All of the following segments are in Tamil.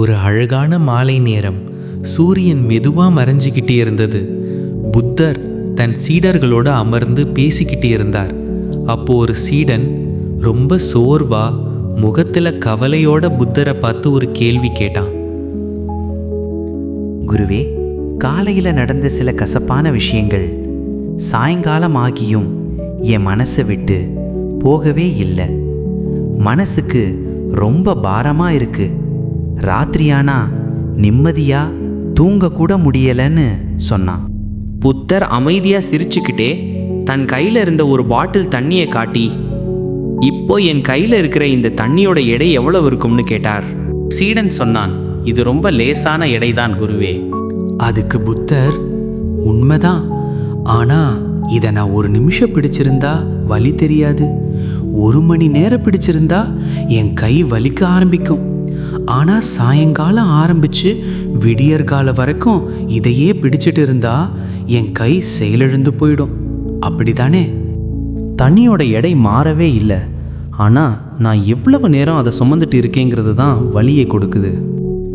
ஒரு அழகான மாலை நேரம் சூரியன் மெதுவாக மறைஞ்சுக்கிட்டே இருந்தது. புத்தர் தன் சீடர்களோட அமர்ந்து பேசிக்கிட்டே இருந்தார். அப்போ ஒரு சீடன் ரொம்ப சோர்வா முகத்துல கவலையோட புத்தரை பார்த்து ஒரு கேள்வி கேட்டான். குருவே காலையில் நடந்த சில கசப்பான விஷயங்கள் சாயங்காலம் ஆகியும் என் மனசை விட்டு போகவே இல்லை. மனசுக்கு ரொம்ப பாரமா இருக்கு. ராத்திரியானா நிம்மதியா தூங்க கூட முடியலன்னு சொன்னான். புத்தர் அமைதியா சிரிச்சுக்கிட்டே தன் கையில இருந்த ஒரு பாட்டில் தண்ணியை காட்டி இப்போ என் கையில இருக்கிற இந்த தண்ணியோட எடை எவ்வளவு இருக்கும்னு கேட்டார். சீடன் சொன்னான் இது ரொம்ப லேசான எடைதான் குருவே. அதுக்கு புத்தர் உண்மைதான். ஆனா இதை நான் ஒரு நிமிஷம் பிடிச்சிருந்தா வலி தெரியாது. ஒரு மணி நேரம் பிடிச்சிருந்தா என் கை வலிக்க ஆரம்பிக்கும். ஆனால் சாயங்காலம் ஆரம்பிச்சு விடியற்கால வரைக்கும் இதையே பிடிச்சிட்டு இருந்தா என் கை செயலிழந்து போயிடும். அப்படிதானே? தண்ணியோட எடை மாறவே இல்லை. ஆனால் நான் எவ்வளவு நேரம் அதை சுமந்துட்டு இருக்கேங்கிறது தான் வலியை கொடுக்குது.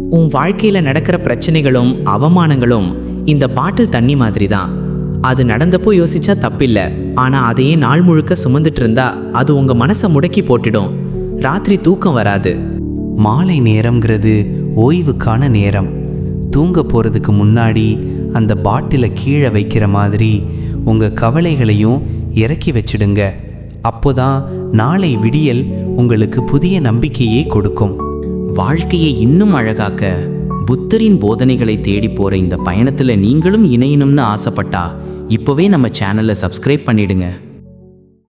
உன் வாழ்க்கையில் நடக்கிற பிரச்சனைகளும் அவமானங்களும் இந்த பாட்டில் தண்ணி மாதிரி தான் அது நடந்தப்போ யோசிச்சா தப்பில்லை. ஆனால் அதையே நாள் முழுக்க சுமந்துட்டு இருந்தா அது உங்கள் மனசை முடக்கி போட்டுடும். ராத்திரி தூக்கம் வராது. மாலை நேரம்ங்கிறது ஓய்வுக்கான நேரம். தூங்க போகிறதுக்கு முன்னாடி அந்த பாட்டிலை கீழே வைக்கிற மாதிரி உங்கள் கவலைகளையும் இறக்கி வச்சிடுங்க. அப்போதான் நாளை விடியல் உங்களுக்கு புதிய நம்பிக்கையே கொடுக்கும். வாழ்க்கையை இன்னும் அழகாக்க புத்தரின் போதனைகளை தேடி போகிற இந்த பயணத்தில் நீங்களும் இணையணும்னு ஆசைப்பட்டா இப்போவே நம்ம சேனலை சப்ஸ்கிரைப் பண்ணிடுங்க.